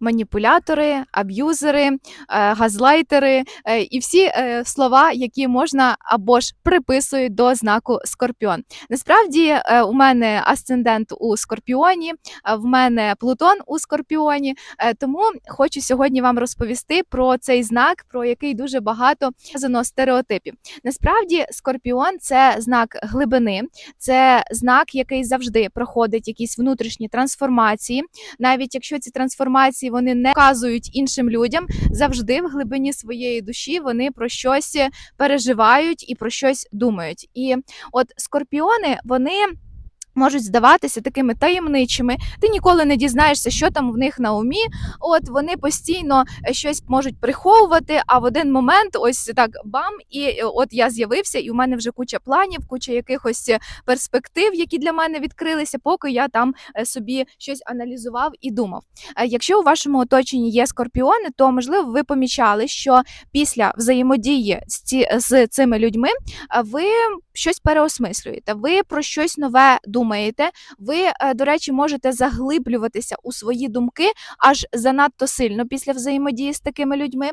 маніпулятори, аб'юзери, е, газлайтери е, і всі е, слова, які можна або ж приписують до знаку Скорпіон. Насправді у мене асцендент у Скорпіоні, в мене Плутон у Скорпіоні. Тому хочу сьогодні вам розповісти про цей знак, про який дуже багато сказано стереотипів. Насправді, Скорпіон це знак глибини, це знак, який завжди проходить якісь внутрішні трансформації. Навіть якщо ці трансформації вони не казують іншим людям, завжди в глибині своєї душі вони про щось переживають і про щось думають. І от скорпіони, вони. Можуть здаватися такими таємничими, ти ніколи не дізнаєшся, що там в них на умі. От вони постійно е, щось можуть приховувати. А в один момент, ось так бам, і е, от я з'явився, і у мене вже куча планів, куча якихось е, перспектив, які для мене відкрилися, поки я там собі щось аналізував і думав. Якщо у вашому оточенні є скорпіони, то можливо ви помічали, що після взаємодії з, цими людьми ви щось переосмислюєте, ви про щось нове думаєте. Ви, е, до речі, можете заглиблюватися у свої думки аж занадто сильно після взаємодії з такими людьми.